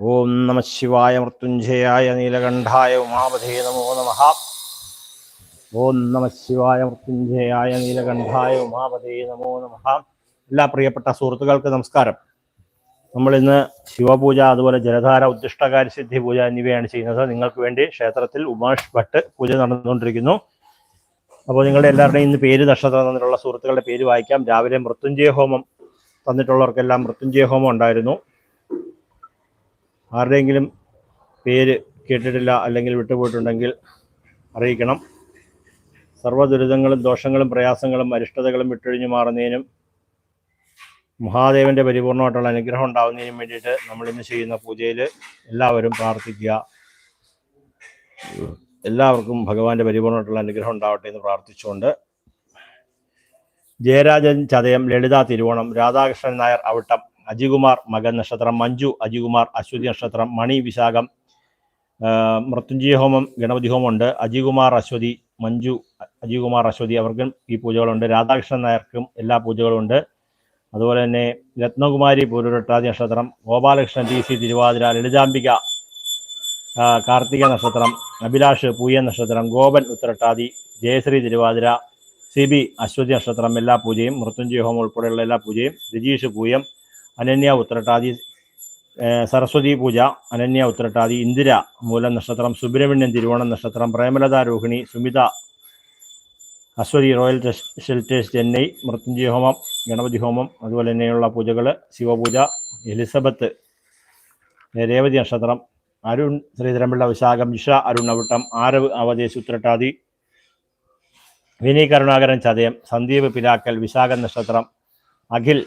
ഓം നമ ശിവായ മൃത്യുഞ്ജയായ നീലകണ്ഠായ ഉമാപതേ നമോ നമ. ഓം നമ ശിവായ മൃത്യുഞ്ജയായ നീലകണ്ഠായ ഉമാപതേ നമോ നമ. എല്ലാ പ്രിയപ്പെട്ട സുഹൃത്തുക്കൾക്ക് നമസ്കാരം. നമ്മൾ ഇന്ന് ശിവപൂജ അതുപോലെ ജലധാര ഉദ്ദിഷ്ടകാര്യ സിദ്ധി പൂജ എന്നിവയാണ് ചെയ്യുന്നത്. നിങ്ങൾക്ക് വേണ്ടി ക്ഷേത്രത്തിൽ ഉമാഷ് ഭട്ട് പൂജ നടന്നുകൊണ്ടിരിക്കുന്നു. അപ്പോൾ നിങ്ങളുടെ എല്ലാവരുടെയും ഇന്ന് പേര് നക്ഷത്രം തന്നിട്ടുള്ള സുഹൃത്തുക്കളുടെ പേര് വായിക്കാം. രാവിലെ മൃത്യുഞ്ജയ ഹോമം തന്നിട്ടുള്ളവർക്കെല്ലാം മൃത്യുഞ്ജയ ഹോമം ഉണ്ടായിരുന്നു. ആരുടെയെങ്കിലും പേര് കേട്ടിട്ടില്ല അല്ലെങ്കിൽ വിട്ടുപോയിട്ടുണ്ടെങ്കിൽ അറിയിക്കണം. സർവ ദുരിതങ്ങളും ദോഷങ്ങളും പ്രയാസങ്ങളും അരിഷ്ടതകളും വിട്ടൊഴിഞ്ഞു മാറുന്നതിനും മഹാദേവന്റെ പരിപൂർണമായിട്ടുള്ള അനുഗ്രഹം ഉണ്ടാകുന്നതിനും വേണ്ടിയിട്ട് നമ്മളിന്ന് ചെയ്യുന്ന പൂജയിൽ എല്ലാവരും പ്രാർത്ഥിക്കുക. എല്ലാവർക്കും ഭഗവാന്റെ പരിപൂർണമായിട്ടുള്ള അനുഗ്രഹം ഉണ്ടാവട്ടെ എന്ന് പ്രാർത്ഥിച്ചുകൊണ്ട്. ജയരാജൻ ചതയം ലളിത തിരുവോണം രാധാകൃഷ്ണൻ നായർ അവിട്ടം. അജികുമാർ മകൻ നക്ഷത്രം മഞ്ജു അജികുമാർ അശ്വതി നക്ഷത്രം മണി വിശാഖം മൃത്യുഞ്ജയ ഹോമം ഗണപതി ഹോമമുണ്ട് അജികുമാർ അശ്വതി മഞ്ജു അജികുമാർ അശ്വതി അവർക്കും ഈ പൂജകളുണ്ട്. രാധാകൃഷ്ണൻ നായർക്കും എല്ലാ പൂജകളും ഉണ്ട്. അതുപോലെ തന്നെ രത്നകുമാരി പൂരുരട്ടാതി നക്ഷത്രം ഗോപാലകൃഷ്ണൻ ടി സി തിരുവാതിര ലളിതാംബിക കാർത്തിക നക്ഷത്രം അഭിലാഷ് പൂയ നക്ഷത്രം ഗോപൻ ഉത്തരട്ടാതി ജയശ്രീ തിരുവാതിര സി ബി അശ്വതി നക്ഷത്രം എല്ലാ പൂജയും മൃത്യുഞ്ജയ ഹോമം ഉൾപ്പെടെയുള്ള എല്ലാ പൂജയും രജീഷ് പൂയം അനന്യ ഉത്രട്ടാതി സരസ്വതി പൂജ അനന്യ ഉത്രട്ടാതി ഇന്ദിര മൂലം നക്ഷത്രം സുബ്രഹ്മണ്യൻ തിരുവോണം നക്ഷത്രം പ്രേമലത രോഹിണി സുമിത അശ്വതി റോയൽ ഷെൽറ്റേഴ്സ് ചെന്നൈ മൃത്യുഞ്ജയ ഹോമം ഗണപതി ഹോമം അതുപോലെ തന്നെയുള്ള പൂജകൾ ശിവപൂജ എലിസബത്ത് രേവതി നക്ഷത്രം അരുൺ ശ്രീധരമ്പിള്ള വിശാഖം ജിഷ അരുൺ അവിട്ടം ആരവ് അവദേശ് ഉത്രട്ടാതി വിനീ കരുണാകരൻ ചതയം സന്ദീപ് പിലാക്കൽ വിശാഖ നക്ഷത്രം അഖിൽ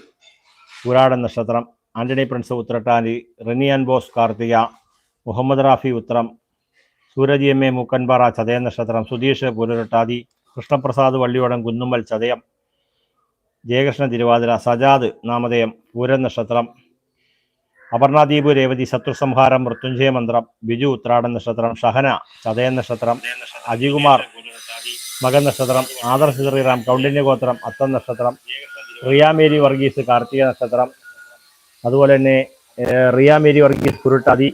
പുരാടൻ നക്ഷത്രം ആന്റണി പ്രിൻസ് ഉത്രട്ടാനി റെനിയാൻ ബോസ് കാർത്തിക മുഹമ്മദ് റാഫി ഉത്രം സൂരജ് എം എ മൂക്കൻപാറ ചതയ നക്ഷത്രം സുധീഷ് പുരട്ടാതി കൃഷ്ണപ്രസാദ് വള്ളിയോടം കുന്നുമ്മൽ ചതയം ജയകൃഷ്ണ തിരുവാതിര സജാദ് നാമധേയം പൂരൻ നക്ഷത്രം അപർണാദീപ് രേവതി ശത്രുസംഹാരം മൃത്യുഞ്ജയ മന്ത്രം ബിജു ഉത്രാടൻ നക്ഷത്രം ഷഹന ചതയ നക്ഷത്രം അജികുമാർ മകൻ നക്ഷത്രം ആദർശ് ശ്രീറാം കൗണ്ഡിന്യഗോത്രം അത്തം നക്ഷത്രം റിയ മേരി വർഗീസ് കാർത്തിക നക്ഷത്രം. അതുപോലെ തന്നെ റിയാമേരി വർഗീസ് കുരുട്ടാതി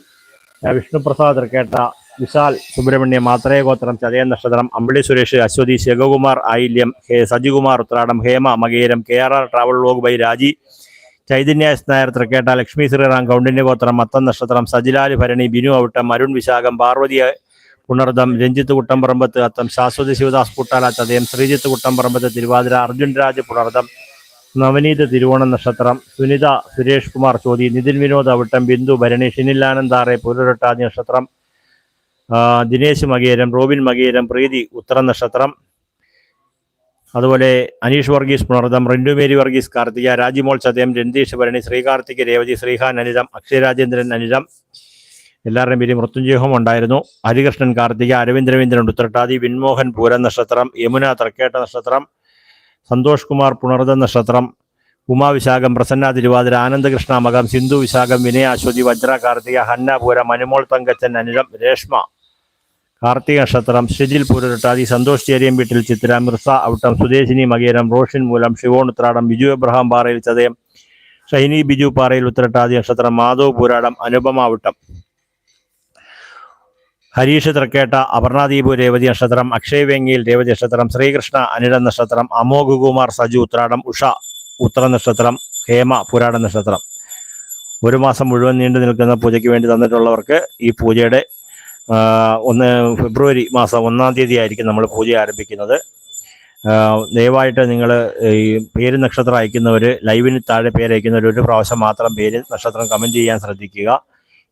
വിഷ്ണുപ്രസാദ് തൃക്കേട്ട വിശാൽ സുബ്രഹ്മണ്യം മാത്രേ ഗോത്രം ചതയൻ നക്ഷത്രം അമ്പിളി സുരേഷ് അശ്വതി ശിവകുമാർ ആയില്യം സജികുമാർ ഉത്രാടം Hema മകേരം K R R travel log by Raji Chaithanya S Nair തൃക്കേട്ട ലക്ഷ്മി ശ്രീറാം കൗണ്ടിന്യ ഗോത്രം മത്തം നക്ഷത്രം സജിലാൽ ഭരണി ബിനു ഔട്ടം അരുൺ വിശാഖം പാർവതി പുണർദം രഞ്ജിത്ത് കുട്ടംപറമ്പത്ത് അത്തം ശാശ്വതി ശിവദാസ് പുട്ടാല ചതയം ശ്രീജിത്ത് കുട്ടംപറമ്പത്ത് തിരുവാതിര അർജുൻ രാജ് പുണർദം നവനീത് തിരുവോണ നക്ഷത്രം. സുനിത സുരേഷ് കുമാർ ചോതി നിതിൻ വിനോദ് അവിട്ടം ബിന്ദു ഭരണി ഷിനിലാനന്ദാറെ പുരുരട്ടാതി നക്ഷത്രം. ദിനേശ് മകേരം റോബിൻ മകേരം പ്രീതി ഉത്തര നക്ഷത്രം. അതുപോലെ അനീഷ് വർഗീസ് പുണർദം റിൻഡു വർഗീസ് കാർത്തിക രാജിമോൾ ചതയം രന്തീഷ് ഭരണി ശ്രീകാർത്തിക രേവതി ശ്രീഹാൻ അനിതം അക്ഷയരാജേന്ദ്രൻ അനിതം. എല്ലാവരുടെയും പേര് മൃത്യുഞ്ജയഹം ഉണ്ടായിരുന്നു. ഹരികൃഷ്ണൻ കാർത്തിക അരവിന്ദ് രവീന്ദ്രൻ ഉത്രട്ടാതി വിൻമോഹൻ പൂരൻ നക്ഷത്രം യമുന തർക്കേട്ട നക്ഷത്രം സന്തോഷ് കുമാർ പുണർദ നക്ഷത്രം ഉമാവിശാഖം പ്രസന്ന തിരുവാതിര ആനന്ദകൃഷ്ണ മകം സിന്ധു വിശാഖം വിനയ അശ്വതി വജ്ര കാർത്തിക ഹന്ന മനുമോൾ തങ്കച്ചൻ അനിഴം രേഷ്മ കാർത്തിക നക്ഷത്രം ഷിജിൽ പൂരട്ടാതി സന്തോഷ് ചേരിയം വീട്ടിൽ ചിത്ര മിർസ ഔട്ടം സുദേശിനി മകേരം റോഷൻ മൂലം ശിവോൺ ഉത്രാടം ബിജു എബ്രഹാം പാറയിൽ ചതയം ഷൈനി ബിജു പാറയിൽ ഉത്തരട്ടാതി നക്ഷത്രം മാധവ് പൂരാടം അനുപമ ഔട്ടം. ഹരീഷ് തൃക്കേട്ട അപർണാദീപു രേവതി നക്ഷത്രം അക്ഷയ് വെങ്ങിയിൽ രേവതി നക്ഷത്രം ശ്രീകൃഷ്ണ അനിട നക്ഷത്രം അമോഘ് കുമാർ സജു ഉത്രാടം ഉഷ ഉത്തര നക്ഷത്രം ഹേമ പുരാട നക്ഷത്രം. ഒരു മാസം മുഴുവൻ നീണ്ടു നിൽക്കുന്ന പൂജയ്ക്ക് വേണ്ടി തന്നിട്ടുള്ളവർക്ക് ഈ പൂജയുടെ ഒന്ന് ഫെബ്രുവരി മാസം ഒന്നാം തീയതി ആയിരിക്കും നമ്മൾ പൂജ ആരംഭിക്കുന്നത്. ദയവായിട്ട് നിങ്ങൾ ഈ പേര് നക്ഷത്രം അയക്കുന്നവർ ലൈവിന് താഴെ പേര് അയക്കുന്നവർ ഒരു പ്രാവശ്യം മാത്രം പേര് നക്ഷത്രം കമന്റ് ചെയ്യാൻ ശ്രദ്ധിക്കുക.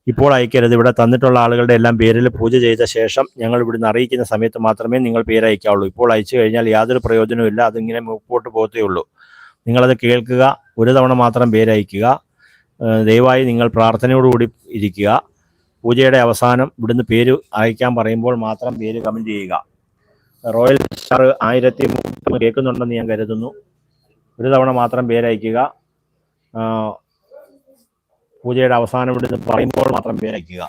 ഇപ്പോൾ അയക്കരുത്. ഇവിടെ തന്നിട്ടുള്ള ആളുകളുടെ എല്ലാം പേരിൽ പൂജ ചെയ്ത ശേഷം ഞങ്ങൾ ഇവിടുന്ന് അറിയിക്കുന്ന സമയത്ത് മാത്രമേ നിങ്ങൾ പേര് അയക്കാവുള്ളൂ ഇപ്പോൾ അയച്ചു കഴിഞ്ഞാൽ യാതൊരു പ്രയോജനവുമില്ല അതിങ്ങനെ മുമ്പോട്ട് പോകത്തേ ഉള്ളൂ. നിങ്ങളത് കേൾക്കുക. ഒരു തവണ മാത്രം പേര് അയക്കുക ഏഹ് ദയവായി നിങ്ങൾ പ്രാർത്ഥനയോടുകൂടി ഇരിക്കുക. പൂജയുടെ അവസാനം ഇവിടുന്ന് പേര് അയക്കാൻ പറയുമ്പോൾ മാത്രം പേര് കമന്റ് ചെയ്യുക. റോയൽ സ്റ്റാർ ആയിരത്തി കേൾക്കുന്നുണ്ടെന്ന് ഞാൻ കരുതുന്നു. ഒരു തവണ മാത്രം പേര് അയക്കുക ആ, പൂജയുടെ അവസാനം ഇടുന്ന് പറയുമ്പോൾ മാത്രം അയക്കുക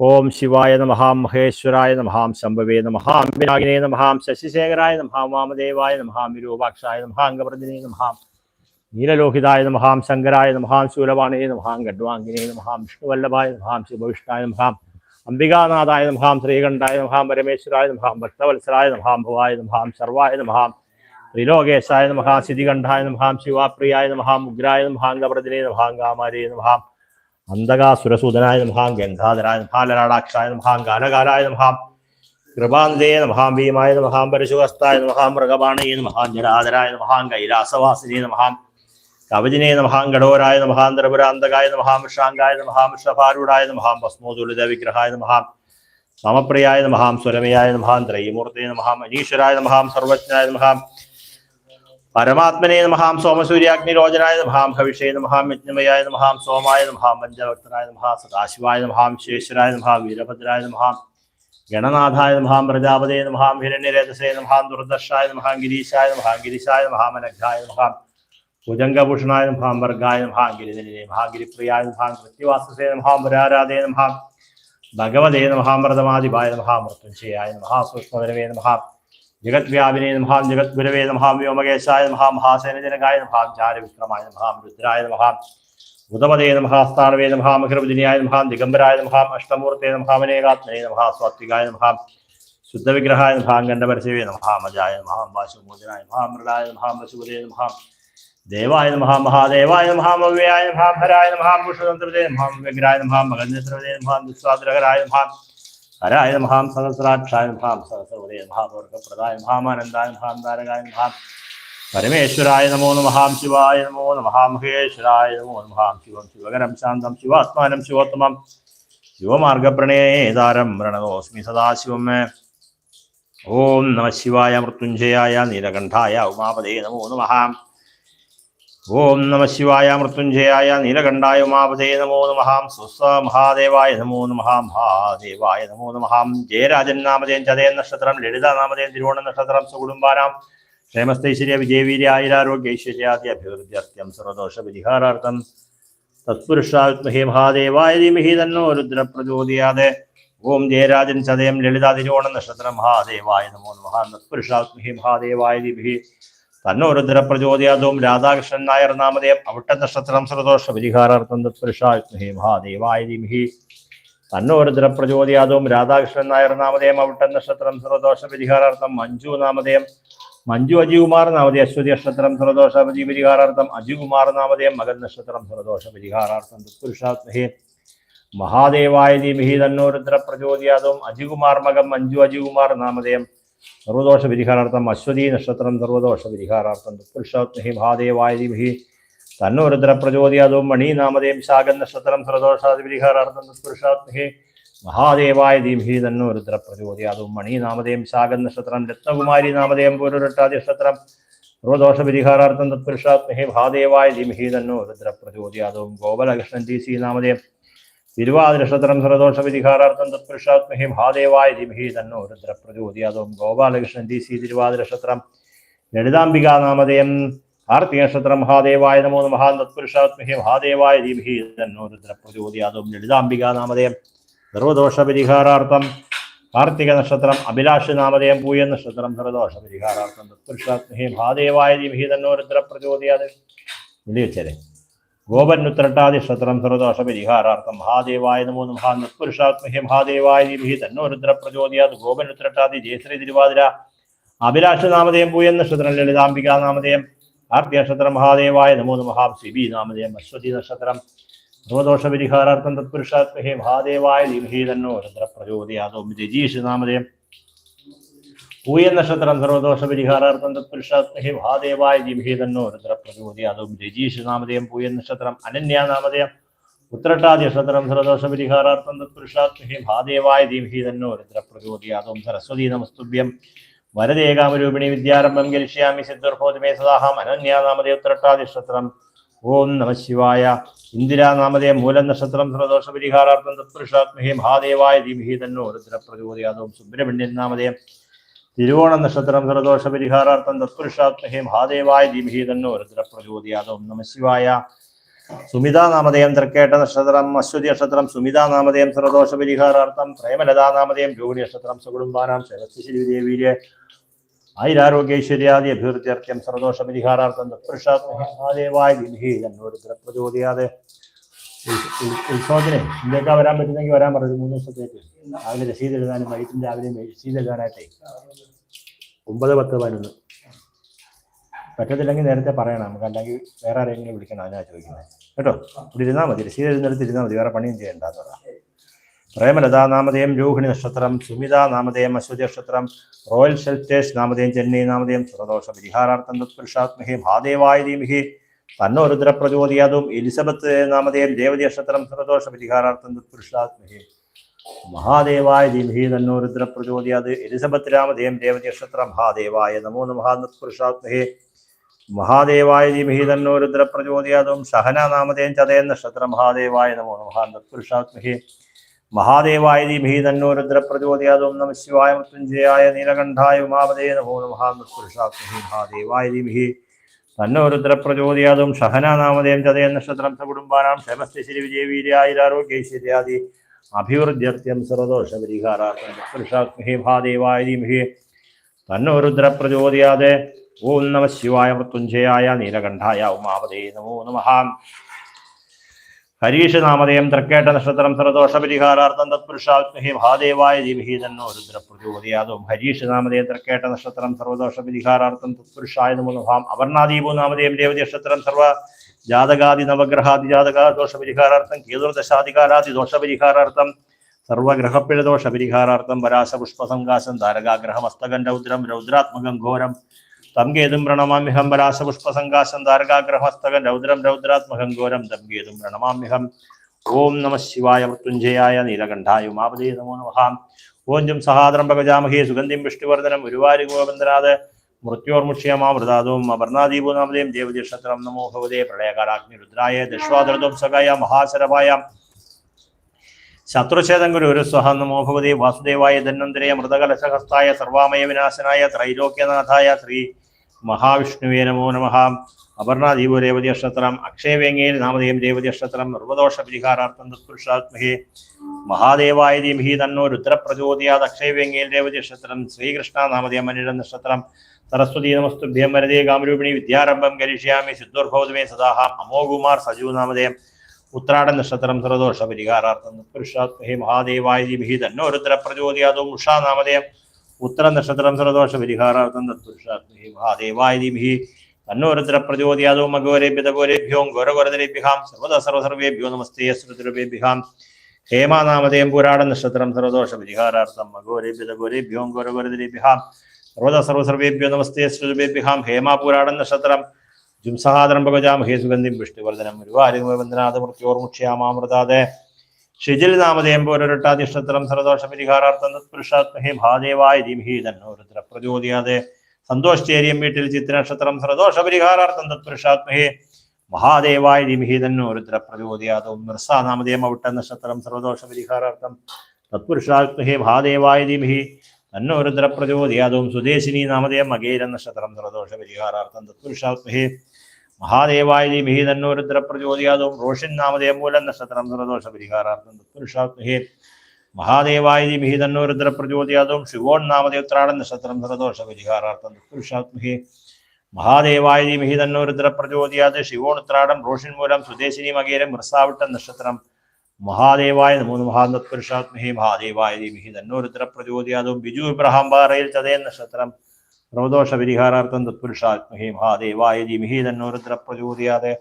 ഓം ശിവായ നമഹാം മഹേശ്വരായ നമഹാം ശംഭവേ നമഹാം വിനാഗിനേ നമഹാം ശശിശേഖരായ നമഹാം വാമദേവായ നമഹാം വിരൂപാക്ഷായ നമഹാം അംഗപ്രതിനെ നമഹാം നീലലോഹിതായ നമഹാം ശങ്കരായ നമഹാം ശൂലവാണേ നമഹാം ഗഡ്വാങ്കിനേ നമഹാം വിഷ്ണുവല്ലഭായ നമഹാം ശിവവിഷ്ണായ നമഹാം അംബികാനാഥായ നമഹാം ശ്രീകണ്ഠായ നമഹാം പരമേശ്വരായ നമഹാം ഭക്തവത്സരായ നമഹാം ഭവായ നമഹാം സർവായ നമഹാം ത്രിലോകേശായ നമഹാം സിദ്ധികണ്ഠായ നമഹാം ശിവാപ്രിയായ നമഹാം ഉഗ്രായ നമഹാം ഗപ്രതിനെ നമഹാം കാമാരേ നമഹാം അന്തകാസുരസൂദനായ നമഹാം ഗംഗാധരായ നമഹാം ലലാടാക്ഷായ നമഹാം ഗാനകാലായ നമഹാം കൃപാന്തേ നമഹാം ഭീമായ നമഹാം പരശുഹസ്തായ നമഹാം മൃഗപാണയെ നമഹാം ജടാധരായ നമഹാം കൈലാസവാസിനെ നമഹാം കവചിനെ നമഹാം ഘടോരായ നമഹാം ദ്രപുരാന്തകായ നമഹാം ഷാങ്കായ നമഹാം ഷഭാരൂഢായ നമഹാം ഭസ്മോതുലിത വിഗ്രഹായ നമഹാം സമപ്രിയായ നമഹാം സ്വരമയായ നമഹാം ത്രൈമൂർത്തേ നമഹാം അനീശ്വരായ നമഹാം സർവജ്ഞായ നമഹാം പരമാത്മനെ നമഹാം സോമസൂര്യാഗ്നിരോചനായ നമഹാം ഭവിഷേ നമഹാം യജ്ഞമയായ നമഹാം സോമായ നമഹാം പഞ്ചഭക്തനായ നമഹാം സദാശിവായ നമഹാം ശേശ്വരായ നമഹാം വീരഭദ്രായ നമഹാം ഗണനാഥായ നമഹാം പ്രജാപതേ നമഹാം ഹിരണ്യരേതസേ നമഹാം ദുർദർശായ നമഹാം ഗിരീശായ നമഹാം ഗിരീശായ നമഹാം അനഘായ നമഹാം ഭുജംഗഭൂഷണായ നമഹാം വർഗായ നമഹാം ഗിരിധനെ നമഹാം ഗിരിപ്രിയായ നമഹാം കൃത്യവാസസേ നമഹാം പുരാരാധേ നമഹാം ഭഗവതേ നമഹാം വ്രതമാദിപായ നമഹാം മൃത്യുഞ്ജയായ നമഹാ സൂക്ഷ്മവരവേ നമഹാം ജഗദ്വ്യാപിനേ നമഹാം ജഗദ്ഗുരവേ നമഹാം വ്യോമകേശായ നമഹാം മഹാസേനജനകായ നമഹാം ചാരവിക്രമായ നമഹാം രുദ്രായ നമഹാം ഉദമതേ നമഹാസ്ഥാനവേ നമഹാം അഖിലബുദിനിയായ നമഹാം ദിഗംബരായ നമഹാം അഷ്ടമൂർത്തേ നമഹാം അനേകാത്മനേ നമഹാ സ്വാത്വികായ നമഹാം ശുദ്ധവിഗ്രഹായ നമഹാം ഗണ്ഡപരശിവേ നമഹാം അജായ നമഹാം വാശുമോചനായ നമഹാം മൃഡായ നമഹാം വശുപതേ നമഹാം ദേവായ നമഹാം മഹാദേവായ നമഹാം അവ്യയായ നമഹാം ഹരായ നമഹാം ഭൂഷതന്ത്രവേ നമഹാം വ്യഗ്രായ നമഹാം മകനേത്രവേ നമഹാം ദുസ്വാദ്രഹരായ നമഹാം ഹരായ മഹാം സഹസ്രാക്ഷായ മഹാം സഹസ്രവതേ മഹാപൂർക്കപ്രദായ മഹാമാനന്ദായ നമഹാം താരകായ നമഹാം പരമേശ്വരായ നമോ നമഹാം ശിവായ നമോ നമഹാം മഹേശ്വരായ നമോ നമഹാം ശിവം ശിവകരം ശാന്തം ശിവാത്മാനം ശിവോത്തമം ശിവമാർഗപ്രണേതാരം പ്രണതോസ്മി സദാശിവം ഓം നമ ശിവായ മൃത്യുഞ്ജയായ നീലകണ്ഠായ ഉമാപതേ നമോ നമഃ ഓം നമ ശിവായ മൃത്യുഞ്ജയായ നീലകണ്ഠായ ഉമാപതേ നമോ നമഹാം സുസ്വ മഹാദേവായ നമോ നമഹാം മഹാദേവായ നമോ നമഹാം. ജയരാജൻ നാമതേൻ ചതയൻ നക്ഷത്രം ലളിത നാമതേൻ തിരുവോണ നക്ഷത്രം സുകുടുംബാനാം ക്ഷേമസ്ഥൈശ്വര്യ വിജയവീര്യ ആയുരാരോഗ്യ ഐശ്വര്യാദി അഭിവൃദ്ധ്യർത്ഥ്യം സർവദോഷ പരിഹാരാർത്ഥം തത്പുരുഷാത്മഹേ മഹാദേവായ ധീമഹി തന്നോ രുദ്ര പ്രചോദയാതെ ഓം ജയരാജൻ ചതയം ലളിത തിരുവോണ നക്ഷത്രം മഹാദേവായ നമോ നമഹാം തത്പുരുഷാത്മഹേ മഹാദേവായ ധീമഹി. തന്നോ രുദ്ര പ്രചോദയാതോം രാധാകൃഷ്ണൻ നായർ നാമധേയം അവിട്ട നക്ഷത്രം സർദോഷ പരിഹാരാർത്ഥം തത്പുരുഷാത്മഹേ മഹാദേവായ ധീമഹി തന്നോരുദ്ര രുദ്ര പ്രചോദയാതോം രാധാകൃഷ്ണൻ നായർ നാമധേയം അവിട്ട നക്ഷത്രം സർദോഷ പരിഹാരാർത്ഥം മഞ്ജു നാമധേയം. മഞ്ജു അജികുമാർ നാമതി അശ്വതി നക്ഷത്രം സർവദോഷപതി പരിഹാരാർത്ഥം അജികുമാർ നാമതേ മകൻ നക്ഷത്രം സർദോഷ പരിഹാരാർത്ഥം തത്പുരുഷാത്മഹേ മഹാദേവായ ധീമഹി തന്നോരുദ്ര പ്രചോദയാതും അജികുമാർ മകം മഞ്ജു അജികുമാർ നാമതേയം സർവദോഷ പരിഹാരാർത്ഥം അശ്വതി നക്ഷത്രം സർവദോഷ പരിഹാരാർത്ഥം തത്പുരുഷാത്മഹേ മഹാദേവായ ധീമഹി തന്നോ രുദ്ര പ്രചോദയാതും മണി നാമദേം ശാഗൻ നക്ഷത്രം സർവദോഷാദി പരിഹാരാർത്ഥം തത്പുരുഷാത്മഹേ മഹാദേവായ ധീമഹി തന്നോ രുദ്ര പ്രചോദയാതും മണി നാമദേം ശാഗൻ നക്ഷത്രം രത്നകുമാരി നാമദേം പൂരുരട്ടാദി നക്ഷത്രം സർവദോഷ പരിഹാരാർത്ഥം തത്പുരുഷാത്മഹേ മഹാദേവായ ധീമഹി തന്നോ രുദ്ര പ്രചോദയാതും ഗോപാലകൃഷ്ണൻ ടി സി നാമധേയം തിരുവാതിര നക്ഷത്രം സർവദോഷ പരിഹാരാർത്ഥം തത്പുരുഷാത്മഹി മഹാദേവായ ധിമഹി തന്നോ രുദ്ര പ്രചോദയാതും ഗോപാലകൃഷ്ണൻ ഡി സി തിരുവാതിര നക്ഷത്രം ലളിതാംബിക നാമധേയം കാർത്തിക നക്ഷത്രം മഹാദേവായ നമോ നമഃ തത്പുരുഷാത്മഹി മഹാദേവായ ധിമഹി തന്നോ രുദ്ര പ്രചോദയാതും ലളിതാംബിക നാമധേയം സർവദോഷ പരിഹാരാർത്ഥം കാർത്തിക നക്ഷത്രം അഭിലാഷ നാമധേയം പൂയ നക്ഷത്രം സർവദോഷ പരിഹാരാർത്ഥം തത്പുരുഷാത്മഹി മഹാദേവായ ധിമഹി തന്നോ രുദ്ര പ്രചോദയാത് ഉത്തരട്ടാതി നക്ഷത്രം സർവദോഷ പരിഹാരാർത്ഥം മഹാദേവായ നമോ മഹാ തത്പുരുഷാത്മഹേ മഹാദേവായ ദീപി തന്നോ രുദ്ര പ്രചോദയാത് ഉത്തരട്ടാതി ജയശ്രീ തിരുവാതിര. അഭിലാഷ നാമധേയം പൂയൻ നക്ഷത്രം ലളിതാംബിക നാമധേയം. ആർത്തി നക്ഷത്രം മഹാദേവായ നമോ മഹാ സിബി നാമധേയം. അശ്വതി നക്ഷത്രം സർവദോഷ പരിഹാരാർത്ഥം തത്പുരുഷാത്മഹേ മഹാദേവായ ദീപി തന്നോ രുദ്ര പ്രചോദയാതോ രജീഷ് നാമധേയം. പൂയ നക്ഷത്രം സർവദോഷ പരിഹാരാർത്ഥം തത്പുരുഷാത്മഹി മഹാദേവായ ധീമഹി തന്നോ രുദ്ര അതും രജീഷ് നാമധേയം പൂയ നക്ഷത്രം അനന്യ നാമധേയം ഉത്രട്ടാദി നക്ഷത്രം സർവദോഷ പരിഹാരാർത്ഥം തത്പുരുഷാത്മഹി മഹാദേവായ ധീമഹി തന്നോ രുദ്ര അതും സരസ്വതി നമസ്തുഭ്യം. വരദേകാമരൂപിണി വിദ്യാരംഭം ഗലിഷ്യാമി സിദ്ധർഭോജമേ സദാഹം. അനന്യ നാമതേ ഉത്രട്ടാദി നക്ഷത്രം ഓം നമ ശിവായ. ഇന്ദിരാനാമതേ മൂലം നക്ഷത്രം സർവദോഷ പരിഹാരാർത്ഥം തത്പുരുഷാത്മഹേ മഹാദേവായ ധീമഹി തന്നോ രുദ്ര പ്രചോദയാതോം സുബ്രഹ്മണ്യൻ നാമതേ തിരുവോണ നക്ഷത്രം സർദോഷ പരിഹാരാർത്ഥം തത്പുരുഷാത്മഹേ മഹാദേവായ ധീമഹി തന്നോ രുദ്ര പ്രചോദയാതോം നമ ശിവായ. സുമിതാ നാമധേയം തൃക്കേട്ട നക്ഷത്രം അശ്വതി നക്ഷത്രം സുമിതാ നാമധേയം സർവദോഷ പരിഹാരാർത്ഥം പ്രേമലതാ നാമധേയം രോഹിണി നക്ഷത്രം സുകുടുംബാനാം ശരസ്വതി ദേവിയിലെ ആയിരാരോഗ്യൈശ്വര്യാദി അഭിവൃദ്ധ്യർത്ഥ്യം സർവദോഷ പരിഹാരാർത്ഥം തത്പുരുഷാത്മഹേ മഹാദേവായ ധീമഹി തന്നോ ഉൽ- ഉത്സവത്തിന് ഇന്ത്യയ്ക്ക് വരാൻ പറ്റുന്നെങ്കിൽ വരാൻ പറഞ്ഞു മൂന്ന് ദിവസത്തേക്ക്. രാവിലെ രസീത് എഴുതാനും വൈകിട്ടും രാവിലെ രസീത് എഴുതാനായിട്ടേ. ഒമ്പത് പത്ത് പതിനൊന്ന്. പറ്റത്തില്ലെങ്കിൽ നേരത്തെ പറയണം. നമുക്ക് അല്ലെങ്കിൽ വേറെ ആരെങ്കിലും വിളിക്കണം. അതിനാ ചോദിക്കുന്നത്. കേട്ടോ? ഇവിടെ ഇരുന്നാൽ മതി. രസീത് എഴുതുന്നിടത്ത് ഇരുന്നാൽ മതി. വേറെ പണിയും ചെയ്യണ്ടെന്ന് പ്രേമലതാ നാമധേയം രോഹിണി നക്ഷത്രം സുമിത നാമധേയം അശ്വതി നക്ഷത്രം റോയൽ ഷെൽറ്റേഴ്സ് നാമധേയം ചെന്നൈ നാമധേയം സുരദോഷ പരിഹാരാർത്ഥം തത്പുരുഷാത്മഹി മഹാദേവായ ധീമഹി. തന്നോ രുദ്ര പ്രചോദയാതും എലിസബത്ത് നാമധേയം ദേവതി നക്ഷത്രം സർവദോഷ പരിഹാരാർത്ഥം പുരുഷാത്മഹേ മഹാദേവായ ധീമഹി തന്നോരുദ്ര പ്രചോദയാത് എലിസബത്ത് നാമധേയം ദേവതി നക്ഷത്രം മഹാദേവായ നമോ നമഃ പുരുഷാത്മഹേ മഹാദേവായ ധീമഹി തന്നോരുദ്ര പ്രചോദയാതും സഹന നാമധേയം ചതയൻ നക്ഷത്ര മഹാദേവായ നമോ നമഃ പുരുഷാത്മഹേ മഹാദേവായ ധീമഹി തന്നോരുദ്ര പ്രചോദയാതും നമ ശിവായ മൃത്യുഞ്ജയായ നീലകണ്ഠായ ഉമാപതേ നമോ നമഃ പുരുഷാത്മഹേ മഹാദേവായ ധീമഹി തന്നോ രുദ്ര പ്രചോദയാതും ഷഹന നാമധേയം ചതയ നക്ഷത്രം സകുടുംബാനാം ക്ഷേമസ്ഥിരി വിജയവീര്യായുരാരോഗ്യൈശ്വര്യാദി അഭിവൃദ്ധ്യം സർവദോഷ പരിഹാരാർത്ഥം മഹാദേവായ ധീമഹി. തന്നോ പ്രചോദയാതെ ഓം നമ ശിവായ മൃത്യുഞ്ജയായ നീലകണ്ഠായ ഉമാവതേ നമോ നമഃ. ഹരീഷ് നാമധേയം തൃക്കേട്ട നക്ഷത്രം സർദോഷ പരിഹാരാർത്ഥം തത്പുരുഷാത്മഹി മഹാദേവായ ധീമഹി തന്നോ രുദ്രപ്രചോദയാതും ഹരീഷ് നാമധേയം തൃക്കേട്ട നക്ഷത്രം സർവദോഷ പരിഹാരാർത്ഥം തത്പുരുഷായ മനോഭാം അവർണാദീപോ നാമധേയം ദേവതി നക്ഷത്രം സർവ ജാതകാദി നവഗ്രഹാദി ജാതക ദോഷ പരിഹാരാർത്ഥം കേതുർദശാധികാരാദി ദോഷ പരിഹാരാർത്ഥം സർവഗ്രഹപ്പിഴ പരിഹാരാർത്ഥം പരാശ പുഷ്പസംകാശം താരകാഗ്രഹമസ്തകം രൗദ്രം രൗദ്രാത്മകം ഘോരം തം കേതും പ്രണമാമ്യഹം പരാശപുഷ്പസങ്കാശം താരകാഗ്രഹസ്തകൻ രൗദ്രം രൗദ്രാത്മകം ഘോരം തം കേതും പ്രണമാമ്യഹം. ഓം നമ ശിവായ മൃത്യുഞ്ജയായ നീലകണ്ഠായ ഉമാപതേ നമോ നമഃ. ഓഞ്ചും സഹാദ്രം ഭഗജാമഹേ സുഗന്ധിം വിഷ്ണുവർദ്ധനം ഗുരുവാരി ഗോപന്ദ്രനാഥ് മൃത്യോർമുക്ഷ്യമാമൃതാദവും അപർണാദീപോ നാമതേം ദേവദീക്ഷത്രം നമോ ഭഗവതേ പ്രളയകാലാഗ്നി രുദ്രായ സകായ മഹാശരഭായ ശത്രുഛേദം ഗുരു ഒരു സ്വഹ നമോ ഭഗവതേ വാസുദേവായ ധന്വന്തരേ മൃതകലശഹസ്തായ സർവാമയ വിനാശനായ ത്രൈലോക്യനാഥായ ശ്രീ മഹാവിഷ്ണുവേ നമോ നമ അപർണ ദീപോ രേവതി അക്ഷത്രം അക്ഷയവേങ്ങയിൽ നാമദേവം രേവതി അക്ഷത്രം നിർവദോഷ പരിഹാരാർത്ഥം തത്പുരുഷാത്മഹേ മഹാദേവായ ധീമഹി തന്നോ രുദ്രപ്രചോദയാത് അക്ഷയവേങ്ങയിൽ രേവതി അക്ഷത്രം ശ്രീകൃഷ്ണ നാമധേയം അനിഴ നക്ഷത്രം. സരസ്വതി നമസ്തുഭ്യം വരതേ കാമരൂപിണി വിദ്യാരംഭം കരിഷ്യാമി സിദ്ധോർഭവതമേ സദാഹ. അമോകുമാർ സജു നാമധേയം. ഉത്രാട നക്ഷത്രം സർവദോഷ പരിഹാരാർത്ഥം തത്പുരുഷാത്മഹേ മഹാദേവായ ധീമഹി തന്നോ രുദ്രപ്രചോദയാതോ ഉഷാ നാമധേയം. ഉത്തര നക്ഷത്രം സർദോഷ പരിഹാരാർത്ഥം തത്പുരുഷാത്മഹി മഹാദേവായ ധീമഹി തന്നോരുത്തര പ്രചോദയാദോ മഗോരേഭ്യതഗോരേഭ്യോ ഗോരഗോരതരേഭ്യഹാം സർവദ സർവസർവേഭ്യോ നമസ്തേ ശ്രുതിരവേഭ്യഹാം ഹേമാനാമതയും പുരാട നക്ഷത്രം സർവദോഷ പരിഹാരാർത്ഥം മഗോരേഭ്യതഗോരേഭ്യോ ഗോരഗോരതരേഭ്യഹാം സർവദ സർവസർവേഭ്യോ നമസ്തേ ശ്രുതിരവേഭ്യഹാം ഹേമാപുരാട നക്ഷത്രം. ജുംസഹാദരം ഭഗജാം ഹേ സുഗന്ധിം വിഷ്ണുവർദ്ധനം ഗുരുവാരിവന്ദനാഥ മൃത്യോർമുക്ഷ്യാമാമൃതാതെ ഷിജിൽ നാമധേയം പോരൊരട്ടാതി സർദോഷ പരിഹാരാർത്ഥം തത്പുരുഷാത്മഹേ ഭാദേവായ ധീമഹി തന്നോ രുദ്ര പ്രചോദയാതെ സന്തോഷേരിയം വീട്ടിൽ ചിത്രനക്ഷത്രം സർദോഷ പരിഹാരാർത്ഥം തത്പുരുഷാത്മഹേ മഹാദേവായ ധീമഹി തന്നോ രുദ്ര പ്രചോദയാതോ മിർസ നാമധേയം അവിട്ട നക്ഷത്രം സർദോഷ പരിഹാരാർത്ഥം തത്പുരുഷാത്മഹേ മഹാദേവായ ധീമഹി തന്നോ രുദ്ര പ്രചോദയാതും സുദേശിനി നാമധേയം മകേര നക്ഷത്രം സർദോഷ പരിഹാരാർത്ഥം തത്പുരുഷാത്മഹേ മഹാദേവായ ധീമഹി തന്നോരുദ്ര പ്രചോദയാതും റോഷൻ നാമദേ മൂലം നക്ഷത്രം ദുരദോഷ പരിഹാരാർത്ഥം തത്പുരുഷാത്മഹേ മഹാദേവായ ധീമഹി തന്നോരുദ്ര പ്രചോദയാതും ശിവോൺ നാമദേവത്രാടൻ നക്ഷത്രം ദുരദോഷ പരിഹാരാർത്ഥം തത്പുരുഷാത്മഹേ മഹാദേവായ ധീമഹി തന്നോരുദ്ര പ്രചോദയാത് ശിവോണുത്രാടം റോഷൻ മൂലം സുദേശിനി മകേരം മൃസാവിട്ട നക്ഷത്രം മഹാദേവായ നമോ മഹാന്തപുരുഷാത്മഹേ മഹാദേവായ ധീമഹി തന്നോരുദ്ര പ്രചോദയാതും ബിജു ഇബ്രഹാം പാറയിൽ ചതയൻ നക്ഷത്രം സർവദോഷ പരിഹാരാർത്ഥം തത്പുരുഷാത്മഹേ മഹാദേവായ ധീമഹി തന്നോ രുദ്ര പ്രചോദയാതെ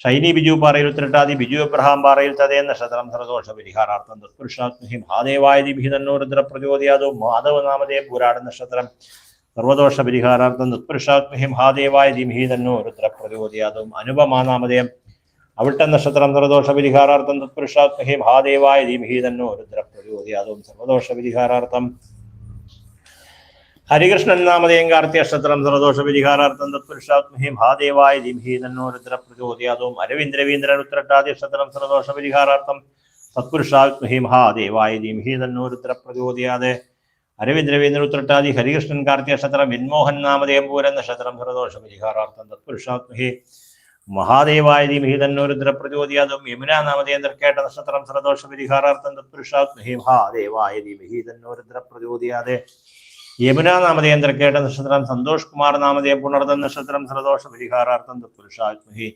ഷൈനി ബിജു പാറയിൽ ഉത്തരട്ടാതി ബിജു അബ്രഹാം പാറയിൽ തതേ നക്ഷത്രം സർവദോഷ പരിഹാരാർത്ഥം തത്പുരുഷാത്മഹി മഹാദേവായ ധീമഹി തന്നോ രുദ്ര മാധവ നാമദേ പുരാട നക്ഷത്രം സർവദോഷ പരിഹാരാർത്ഥം തത്പുരുഷാത്മഹി മഹാദേവായ ധീമഹി തന്നോ രുദ്ര പ്രചോദയാതും അനുപമാ നാമതേയം അവിട്ട നക്ഷത്രം സർവദോഷ പരിഹാരാർത്ഥം തത്പുരുഷാത്മഹി മഹാദേവായ ധീമഹി തന്നോ രുദ്ര പ്രചോദയാതും സർവദോഷ പരിഹാരാർത്ഥം ഹരികൃഷ്ണൻ നാമധേയം കാർത്തിക സർദോഷ പരിഹാരാർത്ഥം തത്പുരുഷാത്മഹി മഹാദേവായ ധീമഹി തന്നോ രുദ്ര പ്രചോദയാതും അരവിന്ദ് സർദോഷ പരിഹാരാർത്ഥം തത്പുരുഷാത്മഹി മഹാദേവായ ധീമഹി തന്നോ രുദ്ര പ്രചോദയാതെ അരവിന്ദ്രവീന്ദ്രൻ ഉത്രട്ടാതി ഹരികൃഷ്ണൻ കാർത്തിക നക്ഷത്രം വിൻമോഹൻ നാമദേം പൂരൻ നക്ഷത്രം സർദോഷ പരിഹാരാർത്ഥം തത്പുരുഷാത്മഹി മഹാദേവായ ധീമഹി തന്നോ രുദ്ര പ്രചോദയാതും യമുന നാമദേന്ദ്രക്കേട്ട നക്ഷത്രം സർദോഷ പരിഹാരാർത്ഥം തത്പുരുഷാത്മഹി മഹാദേവായ ധീമഹി തന്നോ രുദ്ര പ്രചോദയാതെ യമുന നാമധേയം തൃക്കേട്ട നക്ഷത്രം സന്തോഷ് കുമാർ നാമധേയം പുണർദ്ധ നക്ഷത്രം സർദോഷ പരിഹാരാർത്ഥം പുരുഷാത്മഹി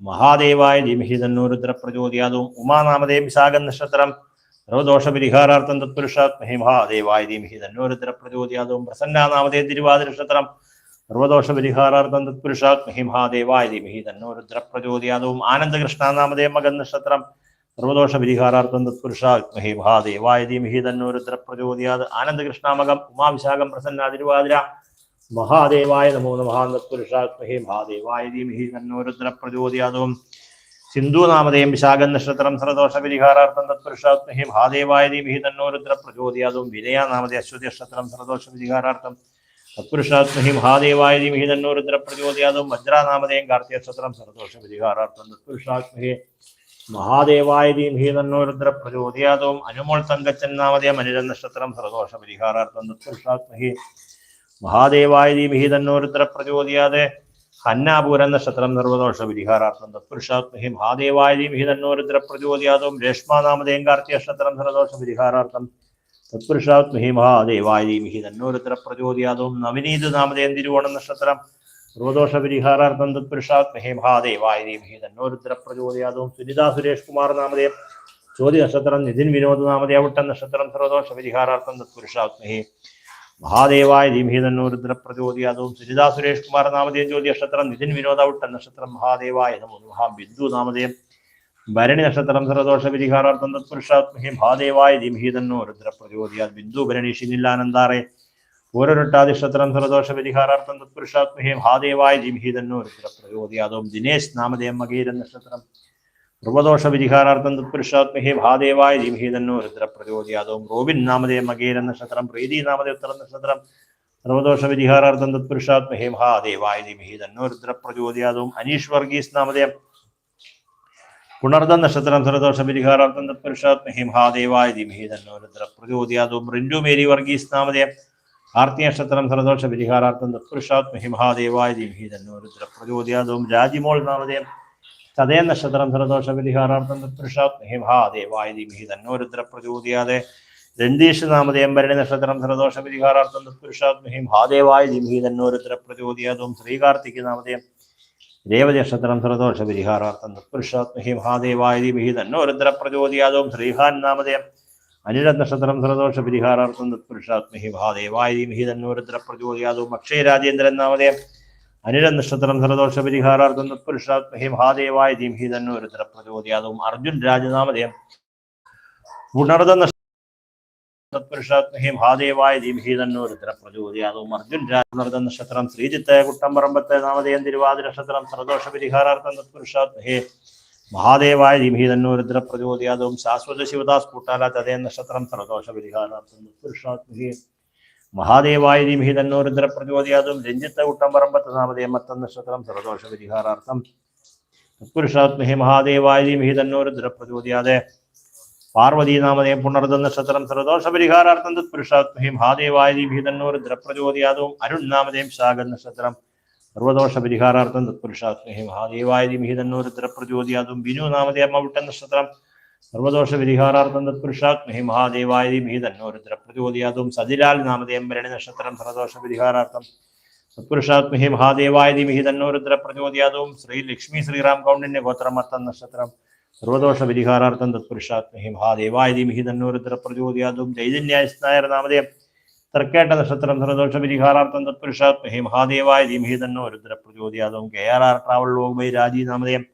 മഹാദേവായ ധീമഹി തന്നൂരുദ്ര ഉമാ ഉമാനാമധേയം വിശാഖം നക്ഷത്രം സർവദോഷ പരിഹാരാർത്ഥം തത്പുരുഷാത്മഹി മഹാദേവായ ധീമഹി തന്നൂരുദ്ര പ്രചോദയാതും പ്രസന്നാനാമധേയം തിരുവാതിര നക്ഷത്രം സർവദോഷ പരിഹാരാർത്ഥം തത്പുരുഷാത്മഹി മഹാദേവായ ധീമഹി തന്നൂരുദ്ര ആനന്ദകൃഷ്ണ ആനന്ദകൃഷ്ണനാമധേയം മകൻ നക്ഷത്രം സർവദോഷ പരിഹാരാർത്ഥം തത്പുരുഷാത്മഹി മഹാദേവായ ധീമഹി തന്നോരുദ്ര പ്രചോദയാത് ആനന്ദകൃഷ്ണാമകം ഉമാവിശാഖം പ്രസന്ന തിരുവാതിര മഹാദേവായ നമോ നമഃ തത്പുരുഷാത്മഹി മഹാദേവായ ധീമഹി തന്നൂരുദ്ര പ്രചോദയാതും സിന്ധു നാമധേയം വിശാഖം നക്ഷത്രം സർവദോഷ പരിഹാരാർത്ഥം തത്പുരുഷാത്മഹി മഹാദേവായ ധീമഹി തന്നൂരുദ്ര പ്രചോദയാതും വിനയ നാമധേ അശ്വതി നക്ഷത്രം സർവദോഷ പരിഹാരാർത്ഥം തത്പുരുഷാത്മഹി മഹാദേവായ ധീമഹി തന്നൂരുദ്ര പ്രചോദയാതും വജ്രാനാമതയും കാർത്തിക നക്ഷത്രം സർവദോഷ പരിഹാരാർത്ഥം തത്പുരുഷാത്മഹി മഹാദേവായ ധീമഹി തന്നൂരുദ്ര പ്രചോദയാതവും അനുമോൾ തങ്കച്ചൻ നാമതേ അനിര നക്ഷത്രം സർദോഷ പരിഹാരാർത്ഥം തത്പുരുഷാത്മഹി മഹാദേവായ ധീമഹി തന്നൂരുദ്ര പ്രചോദയാതെ ഹന്നാപൂര നക്ഷത്രം സർവദോഷ പരിഹാരാർത്ഥം തത്പുരുഷാത്മഹി മഹാദേവായ ധീമഹി തന്നൂരുദ്ര പ്രചോദയാതവും രേഷ്മാനാമധേയം കാർത്തിക നക്ഷത്രം സർവദോഷ പരിഹാരാർത്ഥം തത്പുരുഷാത്മഹി മഹാദേവായ ധീമഹി തന്നൂരുദ്ര പ്രചോദയാതവും നവനീത് നാമധേയം തിരുവോണ നക്ഷത്രം സർവദോഷ പരിഹാരാർത്ഥം തത്പുരുഷാത്മഹി മഹാദേവായ ധീമഹി. തന്നൂരുദ്ര പ്രചോദയാതും സുനിത സുരേഷ് കുമാർ നാമദേവ് ചോദ്യ നക്ഷത്രം നിതിൻ വിനോദ് നാമധേയ ഉട്ടൻ നക്ഷത്രം സർവദോഷ പരിഹാരാർത്ഥം തത്പുരുഷാത്മഹി മഹാദേവായ ധീമഹി. തന്നൂരുദ്ര പ്രചോദയാതും സുനിത സുരേഷ് കുമാർ നാമധേയം ജ്യോതി നക്ഷത്രം നിതിൻ വിനോദ ഉട്ടൻ നക്ഷത്രം മഹാദേവായ നമോ നമഃ. ബിന്ദു നാമധേയം ഭരണി നക്ഷത്രം സർവദോഷ പരിഹാരാർത്ഥം തത്പുരുഷാത്മഹി മഹാദേവായ ധീമഹി. തന്നൂരുദ്ര പ്രചോദയാത് ബിന്ദു ഭരണി ശിനില്ലാനന്ദാറെ പൂരൊരട്ടാദിഷ്ടത്രം സർവദോഷ പരിഹാരാർത്ഥം തത്പുരുഷാത്മഹി മഹാദേവായ ധീമഹി തന്നൂരുദ്ര പ്രചോദയാതും ദിനേശ് നാമധേയം മകീരൻ നക്ഷത്രം. ധ്രുവദോഷ പരിഹാരാർത്ഥം തത്പുരുഷാത്മഹേ മഹാദേവായ ധീമഹി തന്നൂരുദ്ര പ്രചോദയാതും റോബിൻ നാമധേയം മകീരൻ നക്ഷത്രം പ്രീതി നാമധേയ ഉത്തരം നക്ഷത്രം. സർവദോഷ പരിഹാരാർത്ഥം തത്പുരുഷാത്മഹേ മഹാദേവായ ധീമഹി തന്നൂരുദ്ര പ്രചോദയാതും അനീഷ് വർഗീസ് നാമദേം പുണർദ നക്ഷത്രം സർവദോഷ പരിഹാരാർത്ഥം തത്പുരുഷാത്മഹേ മഹാദേവായ ധീമഹി തന്നൂരുദ്ര പ്രചോദയാതും റിൻഡു മേരി വർഗീസ് നാമധേയം. ആർത്തി സർദോഷ പരിഹാരാർത്ഥം തത്പുരുഷാത്മഹി മഹാദേവായ ദേവി തന്നൂരുദ്ര പ്രചോദയാതും രാജിമോൾ നാമധേയം. ചതയ നക്ഷത്രം സർദോഷ പരിഹാരാർത്ഥം തത്പുരുഷാത്മഹി മഹാദേവായ ദേവി തന്നൂരുദ്ര പ്രചോദയാതെ രണ്ടീഷ് നാമധേയം ഭരണി നക്ഷത്രം സർദോഷ പരിഹാരാർത്ഥം തത്പുരുഷാത്മഹി മഹാദേവായ ദേവി തന്നൂരുദ്ര പ്രചോദയാതും ശ്രീകാർത്തിക് നാമധേയം. ദേവനക്ഷത്രം നക്ഷത്രം സർവദോഷ പരിഹാരാർത്ഥം തത്പുരുഷാത്മഹി മഹാദേവായ ദേവി തന്നൂരുദ്ര പ്രചോദയാതും ശ്രീഹാൻ നാമധേയം. അനിര നക്ഷത്രം സർദോഷ പരിഹാരാർത്ഥം തത്പുരുഷാത്മഹി മഹാദേവായ ധീമഹി തന്നൂരുദ്ര പ്രചോദയാതും അക്ഷയ രാജേന്ദ്രൻ നാമധേയം. അനിര നക്ഷത്രം സർദോഷ പരിഹാരാർത്ഥം തത്പുരുഷാത്മഹി മഹാദേവായ ധീമഹി തന്നൂരുദ്ര പ്രചോദയാതും അർജുൻ രാജനാമധേയം പുണർദ നക്ഷ തത്പുരുഷാത്മഹി മഹാദേവായ ധീമഹി തന്നൂരുദ്ര പ്രചോദയാതും അർജുൻ രാജനർദ നക്ഷത്രം ശ്രീജിത്ത് കുട്ടമ്പറമ്പത്ത് നാമദേയം തിരുവാതിര നക്ഷത്രം സർദോഷ പരിഹാരാർത്ഥം തത്പുരുഷാത്മഹി മഹാദേവായ ധീമഹി തന്നൂരുദ്ര പ്രചോദയാതും ശാശ്വത ശിവദാസ് കൂട്ടാല തതേ നക്ഷത്രം സർവദോഷ പരിഹാരാർത്ഥം പുരുഷാത്മഹി മഹാദേവായ ധീമഹി തന്നൂരുദ്ര പ്രചോദയാതും രഞ്ജിത്ത കുട്ടമ്പറമ്പത്ത് നാമതേ മത്തം നക്ഷത്രം സർവദോഷ പരിഹാരാർത്ഥം പുരുഷാത്മഹി മഹാദേവായ ധീമഹി തന്നൂരുദ്ര പ്രചോദയാതെ പാർവതീ നാമധേയം പുണർദ നക്ഷത്രം സർവദോഷ പരിഹാരാർത്ഥം തത്പുരുഷാത്മഹി മഹാദേവായ ധീമഹി തന്നൂരുദ്ര പ്രചോദയാതും അരുൺ നാമതേം ശാഖ നക്ഷത്രം സർവദോഷ പരിഹാരാർത്ഥം തത്പുരുഷാത്മഹി മഹാദേവായ ധീമഹി തന്നൂരുദ്ര പ്രചോദയാതും ബിനു നാമധേയം വിട്ട നക്ഷത്രം സർവദോഷ പരിഹാരാർത്ഥം തത്പുരുഷാത്മഹി മഹാദേവായ ധീമഹി തന്നൂരുദ്ര പ്രചോദയാതും സതിലാൽ നാമധേയം ഭരണി നക്ഷത്രം സർവദോഷ പരിഹാരാർത്ഥം തത്പുരുഷാത്മഹി മഹാദേവായ ധീമഹി തന്നൂരുദ്ര പ്രചോദയാതും ശ്രീ ലക്ഷ്മി ശ്രീറാം കൗണ്ടിന്യ ഗോത്രമർത്ഥം നക്ഷത്രം സർവദോഷ പരിഹാരാർത്ഥം തത്പുരുഷാത്മഹി മഹാദേവായ ധീമഹി തന്നൂരുദ്ര പ്രചോദയാതും ചൈതന്യ നായർ നാമധേയം തർക്കേട്ട നക്ഷത്രം സർവദോഷ പരിഹാരാർത്ഥം തത്പുരുഷാത്മഹി മഹാദേവായ ധീമഹി തന്നൂരുദ്ര പ്രചോദയാതും K R R travel log by Raji നാമധേയം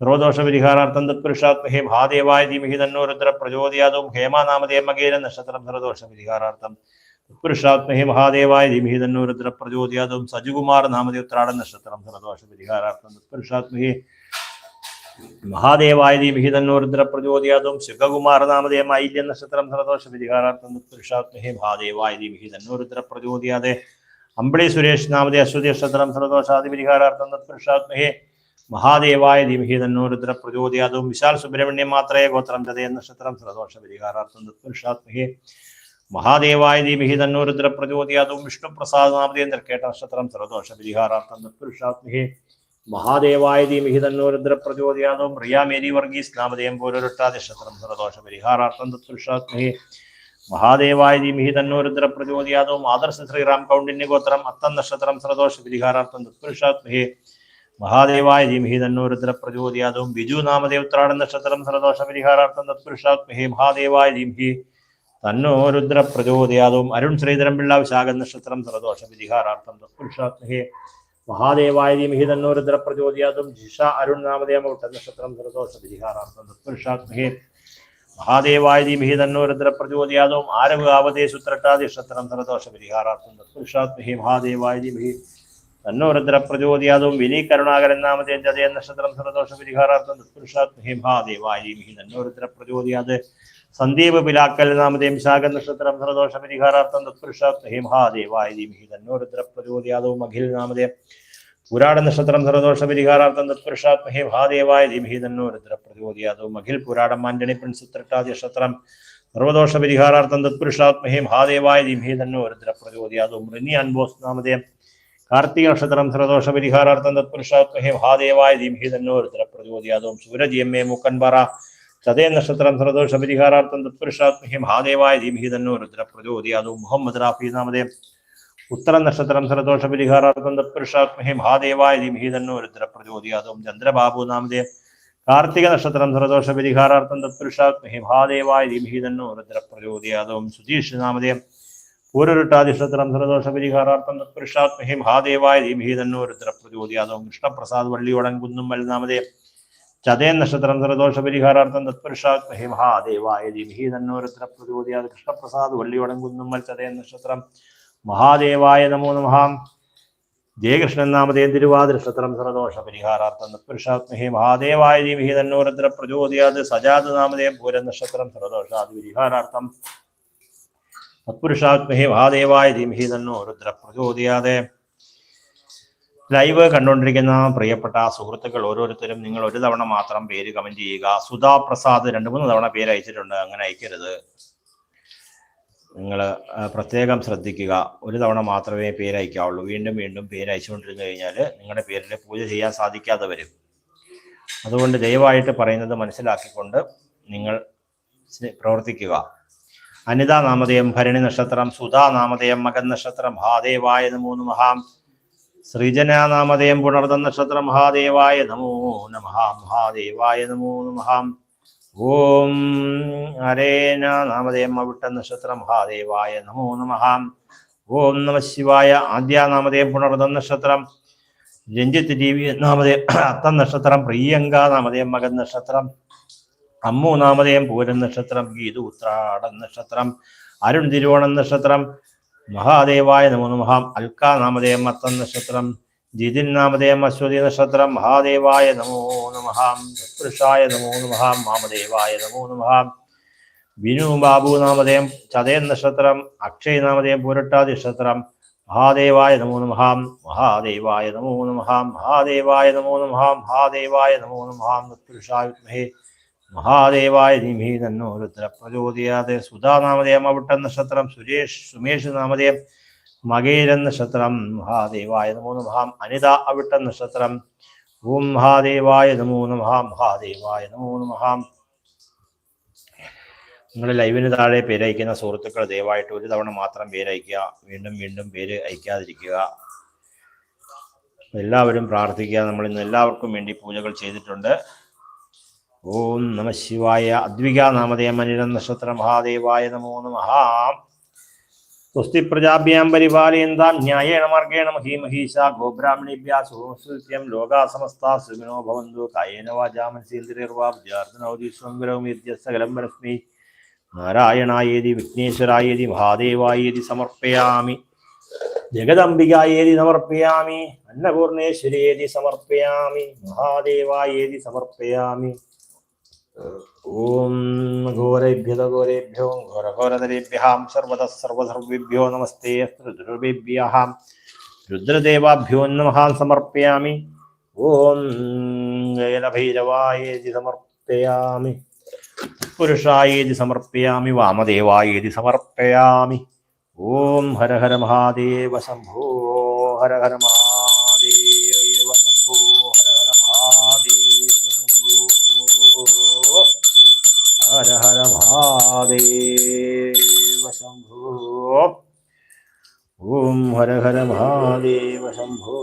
സർവദോഷ പരിഹാരാർത്ഥം തത്പുരുഷാത്മഹി മഹാദേവായ ധീമഹി തന്നൂരുദ്ര പ്രചോദയാതും ഹേമാനാമധേയം മകേര നക്ഷത്രം സർവദോഷ പരിഹാരാർത്ഥം തത്പുരുഷാത്മഹി മഹാദേവായ ധീമഹി തന്നൂരുദ്ര പ്രചോദയാതും സജികുമാർ നാമധേയ ഉത്രാടൻ നക്ഷത്രം സർവദോഷ പരിഹാരാർത്ഥം തത്പുരുഷാത്മഹി മഹാദേവായ ധീമഹി തന്നൂരുദ്ര പ്രചോദയാതും ശുഖകുമാർ നാമധേയം ഐല്യ നക്ഷത്രം സർവദോഷ പരിഹാരാർത്ഥം തത്പുരുഷാത്മഹി മഹാദേവായ ധീമഹി തന്നൂരുദ്ര പ്രചോദയാതെ അമ്പിളി സുരേഷ് നാമധേയ അശ്വതി നക്ഷത്രം സർവദോഷാദി പരിഹാരാർത്ഥം തത്പുരുഷാത്മഹി മഹാദേവായ ധീമഹി തന്നൂരുദ്ര പ്രചോദയാതും വിശാൽ സുബ്രഹ്മണ്യം മാത്രേ ഗോത്രം ചതയ നക്ഷത്രം സർവദോഷ പരിഹാരാർത്ഥം തത്പുരുഷാത്മഹി മഹാദേവായ ധീമഹി തന്നൂരുദ്ര പ്രചോദയാതും വിഷ്ണുപ്രസാദ് നാമധേയം തർക്കേട്ട നക്ഷത്രം സർവദോഷ പരിഹാരാർത്ഥം തത്പുരുഷാത്മഹി മഹാദേവായ ധീമഹി തന്നൂരുദ്ര പ്രചോദയാതും പ്രിയാമേരി മേരി വർഗീസ് നാമദേയം പോലൊരുട്ടാ നക്ഷത്രം സർവദോഷ പരിഹാരാർത്ഥം തത്പുരുഷാത്മഹി മഹാദേവായ ധീമഹി തന്നോ രുദ്ര പ്രചോദയാതോ ആദർശ ശ്രീറാം കൗണ്ടിന്യ ഗോത്രം അത്തം നക്ഷത്രം സർദോഷ പരിഹാരാർത്ഥം തത്പുരുഷാത്മഹേ മഹാദേവായ ധീമഹി തന്നോ രുദ്ര പ്രചോദയാതോ ബിജു നാമദേവത്രാണ നക്ഷത്രം സർദോഷ പരിഹാരാർത്ഥം തത്പുരുഷാത്മഹേ മഹാദേവായ ധീമഹി തന്നോ രുദ്ര പ്രചോദയാതും അരുൺ ശ്രീധരൻ പിള്ള വിശാഖ നക്ഷത്രം സർദോഷ പരിഹാരാർത്ഥം തത്പുരുഷാത്മഹേ മഹാദേവായ ധീമഹി തന്നോ രുദ്ര പ്രചോദയാതും ജിഷ അരുൺ ഉട്ട നക്ഷത്രം സർദോഷ വിധിഹാരാർത്ഥം തത്പുരുഷാത്മഹേ മഹാദേവായ ധീമഹി തന്നോ രുദ്ര പ്രചോദയാതും ആരവ് ആവതേശു ത്രട്ടാതി നക്ഷത്രം സർദോഷ പരിഹാരാർത്ഥം തത്പുരുഷാത്മഹേ മഹാദേവായ ധീമഹി തന്നോ രുദ്ര വിനി കരുണാകരൻ നാമതേ ജതയ നക്ഷത്രം സർദോഷ പരിഹാരാർത്ഥം തത്പുരുഷാത്മഹേ മഹാദേവായ ധീമഹി തന്നോ രുദ്ര പ്രചോദയാത് സന്ദീപ് പിലാക്കൽ നാമതേം ശാഖ നക്ഷത്രം സർദോഷ പരിഹാരാർത്ഥം തത്പുരുഷാത്മഹേ മഹാദേവായ ധീമഹി. തന്നോ രുദ്ര പ്രചോദയാതും അഖിൽ നാമതേം പുരാട നക്ഷത്രം സർദോഷ പരിഹാരാർത്ഥം തത്പുരുഷാത്മഹേ മഹാദേവായ ധീമഹി. തന്നോ രുദ്ര പ്രചോദയാതും അഖിൽ പുരാടം ആന്റണി പ്രിൻസ് ത്രട്ടാതി നക്ഷത്രം സർവദോഷ പരിഹാരാർത്ഥം തത്പുരുഷാത്മഹേ മഹാദേവായ ധീമഹി. തന്നോ രുദ്ര പ്രചോദയാതും മൃനി അൻബോസ് നാമതേം കാർത്തിക നക്ഷത്രം സർദോഷ പരിഹാരാർത്ഥം തത്പുരുഷാത്മഹേ മഹാദേവായ ധീമഹി. തന്നോ രുദ്ര പ്രചോദയാതും സൂരജ് എം എ മുക്കൻപറ ചതയ നക്ഷത്രം സർദോഷ പരിഹാരാർത്ഥം തത്പുരുഷാത്മഹേ മഹാദേവായ ധീമഹി തന്നോ രുദ്ര പ്രചോദയാതും മുഹമ്മദ് റാഫി നാമതേ ഉത്തര നക്ഷത്രം സർദോഷ പരിഹാരാർത്ഥം തത്പുരുഷാത്മഹേ മഹാദേവായ ധീമഹി തന്നോ രുദ്ര പ്രചോദയാതും ചന്ദ്രബാബു നാമതേ കാർത്തിക നക്ഷത്രം സർദോഷ പരിഹാരാർത്ഥം തത്പുരുഷാത്മഹേ മഹാദേവായ ധീമഹി തന്നോ രുദ്ര പ്രചോദയാതും സുജീഷ് നാമതേ പൂരരുട്ടാതിഷ്ടത്രം സർദോഷ പരിഹാരാർത്ഥം തത്പുരുഷാത്മഹേ മഹാദേവായ ധീമഹി തന്നോ രുദ്ര പ്രചോദയാതും കൃഷ്ണപ്രസാദ് വള്ളിയോടൻ കുന്നുമ്മൽ നാമതേ ചതയൻ നക്ഷത്രം സർദോഷ പരിഹാരാർത്ഥം തത്പുരുഷാത്മഹേ മഹാദേവായ ധീമഹി തന്നോ രുദ്ര പ്രചോദയാത് കൃഷ്ണപ്രസാദ് വള്ളിയോടൻ കുന്നുമ്മൽ ചതയൻ നക്ഷത്രം മഹാദേവായ നമോ നമഹാം. ജയകൃഷ്ണൻ നാമതേ തിരുവാതിരക്ഷത്രം സർദോഷ പരിഹാരാർത്ഥം തത്പുരുഷാത്മഹേ മഹാദേവായ ധീമഹി തന്നോരത്ര പ്രചോദയാത് സജാത് നാമതേ പൂര നക്ഷത്രം സർദോഷാത് പരിഹാരാർത്ഥം തത്പുരുഷാത്മഹേ മഹാദേവായ ധീമഹി തന്നോ രുദ്ര പ്രചോദയാതെ ലൈവ് കണ്ടുകൊണ്ടിരിക്കുന്ന പ്രിയപ്പെട്ട സുഹൃത്തുക്കൾ ഓരോരുത്തരും നിങ്ങൾ ഒരു തവണ മാത്രം പേര് കമന്റ് ചെയ്യുക. സുധാ പ്രസാദ് രണ്ട് മൂന്ന് തവണ പേര് അയച്ചിട്ടുണ്ട്. അങ്ങനെ അയക്കരുത്. നിങ്ങൾ പ്രത്യേകം ശ്രദ്ധിക്കുക. ഒരു തവണ മാത്രമേ പേര് അയക്കാവുള്ളൂ. വീണ്ടും വീണ്ടും പേര് അയച്ചുകൊണ്ടിരുന്നു കഴിഞ്ഞാൽ നിങ്ങളുടെ പേരിൽ പൂജ ചെയ്യാൻ സാധിക്കാതെ വരും അതുകൊണ്ട് ദയവായിട്ട് പറയുന്നത് മനസ്സിലാക്കിക്കൊണ്ട് നിങ്ങൾ പ്രവർത്തിക്കുക. അനിതാ നാമധേയം ഭരണി നക്ഷത്രം സുധാ നാമധേയം മകൻ നക്ഷത്രം ഹാദേവായ മൂന്ന് നമഹാം. ശ്രീജന നാമധേയം പുണർന്ന നക്ഷത്രം മഹാദേവായ നമോ നമ മഹാദേവായ നമോ നമഹാം ഓം ഹരേന നാമതയം അവിട്ട നക്ഷത്ര മഹാദേവായ നമോ. നമഹാം ഓം നമ ശിവായ ആദ്യാനാമതയം പുണർന്ന നക്ഷത്രം രഞ്ജിത്ത് ജീവി നാമതയം അത്തം നക്ഷത്രം പ്രിയങ്ക നാമതയം മകൻ നക്ഷത്രം അമ്മു നാമതയം പൂരൻ നക്ഷത്രം ഗീതു ഉത്രാടൻ നക്ഷത്രം അരുൺ തിരുവോണം നക്ഷത്രം മഹാദേവായ നമോ നമഃ. അൽക്ക നാമധേയം മത്തം നക്ഷത്രം ജിതിൻ നാമധേയം അശ്വതി നക്ഷത്രം മഹാദേവായ നമോ നമഃ. തത്പുരുഷായ നമോ നമഃ മാമദേവായ നമോ നമഃ. വിനു ബാബു നാമധേയം ചതയൻ നക്ഷത്രം അക്ഷയ് നാമധേയം പൂരട്ടാതി നക്ഷത്രം മഹാദേവായ നമോ നമഃ. മഹാദേവായ നമോ നമഃ. മഹാദേവായ നമോ നമഃ. മഹാദേവായ നമോ നമഃ. തത്പുരുഷായ വിദ്മഹേ മഹാദേവായ നിമി തന്നോ രുദ്ര പ്രചോദയാതെ സുധാ നാമധേയം അവിട്ടം നക്ഷത്രം സുരേഷ് സുമേഷ് നാമധേയം മകേരൻ നക്ഷത്രം മഹാദേവായ നമോ നമഹാം അനിത അവിട്ടം നക്ഷത്രം ഓം മഹാദേവായ നമോ നമഹാം മഹാദേവായ നമോ നമഹാം നിങ്ങൾ ലൈവിന് താഴെ പേരയക്കുന്ന സുഹൃത്തുക്കൾ ദയവായിട്ട് ഒരു തവണ മാത്രം പേരയക്കുക വീണ്ടും വീണ്ടും പേര് അയക്കാതിരിക്കുക. എല്ലാവരും പ്രാർത്ഥിക്കുക. നമ്മൾ ഇന്ന് എല്ലാവർക്കും വേണ്ടി പൂജകൾ ചെയ്തിട്ടുണ്ട്. ഓം നമ ശിവായ. അദ്വിക നാമധേയം അനിരം നക്ഷത്ര മഹാദേവായ നമോ നമ. സ്വസ്തി പ്രജാഭ്യാം പരിപാലയന്താം ന്യായേണ മാർഗേണ മഹീമഹീശ ഗോബ്രാഹ്മണേഭ്യ സുഹൃത്യം ലോകാ സമസ്താ സുഖിനോ നാരായണായേതി വിഘ്നേശ്വരായേതി മഹാദേവായേതി സമർപ്പയാമി. ജഗദംബികായേതി സമർപ്പയാമി. അന്നപൂർണേശ്വരേതി സമർപ്പയാമി. മഹാദേവായേതി സമർപ്പയാമി. ഓം ഘോരേഭ്യത ഘോരേഭ്യോ ഘോരഘോരതരേഭ്യാം സർവത സർവസർവേഭ്യോ നമസ്തേ രുദ്രഭ്യാം രുദ്രദേവാഭ്യോ നമഹാൻ സമർപ്പയാമി ഓം ഗയനഭൈരവായേതി സമർപ്പയാമി പുരുഷായേതി സമർപ്പയാമി വാമദേവായേതി സമർപ്പയാമി ഓം ഹര ഹര മഹാദേവ ശംഭോ ഹര ഹര മഹാദേവ മഹാദേവ ശംഭോ ഓം ഹര ഹര മഹാദേവ ശംഭോ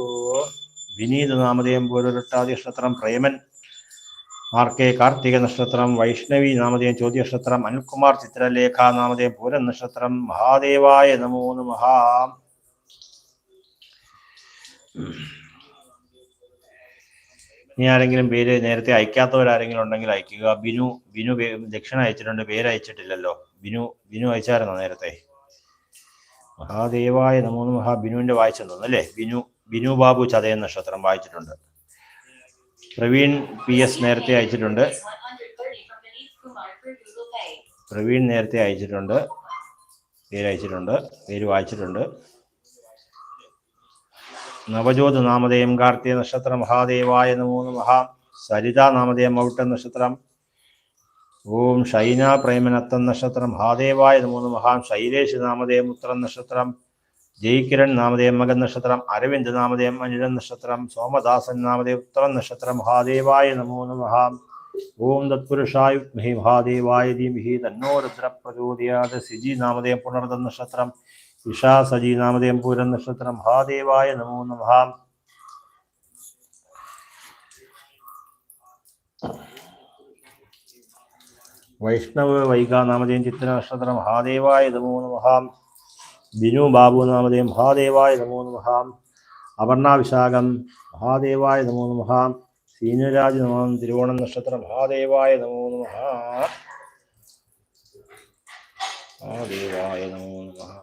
വിനീത നാമധേയം പൂരൊട്ടാതി നക്ഷത്രം പ്രേമൻ. ആർ കെ കാർത്തിക നക്ഷത്രം വൈഷ്ണവി നാമധേയം ചോദ്യ നക്ഷത്രം അനിൽകുമാർ ചിത്രലേഖ നാമധേയം പൂരൻ നക്ഷത്രം മഹാദേവായ നമോ നമഃ ഇനി ആരെങ്കിലും പേര് നേരത്തെ അയക്കാത്തവരാരെങ്കിലും ഉണ്ടെങ്കിൽ അയക്കുക. ബിനു ബിനു ദക്ഷിണ അയച്ചിട്ടുണ്ട്. പേര് അയച്ചിട്ടില്ലല്ലോ. ബിനു ബിനു അയച്ചായിരുന്നോ നേരത്തെ? മഹാദേവായ നമോ മഹാ ബിനുവിന്റെ വായിച്ചിട്ടുണ്ട് അല്ലേ? ബിനു ബിനു ബാബു ചതയ നക്ഷത്രം വായിച്ചിട്ടുണ്ട്. പ്രവീൺ പി എസ് നേരത്തെ അയച്ചിട്ടുണ്ട്. പ്രവീൺ നേരത്തെ അയച്ചിട്ടുണ്ട്. പേര് അയച്ചിട്ടുണ്ട്. പേര് വായിച്ചിട്ടുണ്ട്. നവജ്യോത് നാമധേയം കാർത്തിക നക്ഷത്രം മഹാദേവായ നമോ നമഃ. സരിത നാമധേയം ഔട്ട നക്ഷത്രം. ഓം ഷൈന പ്രേമനത്തം നക്ഷത്രം മഹാദേവായ നമോ നമഃ. ശൈലേഷ് നാമധേയം ഉത്തരം നക്ഷത്രം. ജയ്കിരൺ നാമധേയം മകൻ നക്ഷത്രം. അരവിന്ദ് നാമധേയം അനിഴൻ നക്ഷത്രം. സോമദാസൻ നാമധേയം ഉത്തരം നക്ഷത്രം. മഹാദേവായ നമോ നമഃ. ഓം തത്പുരുഷായ മഹി മഹാദേവായ ധീമഹി. തന്നോ രുദ്രപ്രചോദയാത്. സിജി നാമധേയം പുനർദ നക്ഷത്രം. ഇഷാ സജി നാമധേയം പൂരൻ നക്ഷത്രം മഹാദേവായ നമോ നമ. വൈഷ്ണവ് വൈക നാമധേയം ചിത്ര നക്ഷത്രം മഹാദേവായ നമോ നമ. ബിനു ബാബു നാമധേയം മഹാദേവായ നമോ നമ. അപർണ വിശാഖം മഹാദേവായ നമോ നമ. സീനുരാജ് നമം. തിരുവോണം നക്ഷത്രം മഹാദേവായ നമോ നമ. മഹാദേവായ നമോ നമഃ.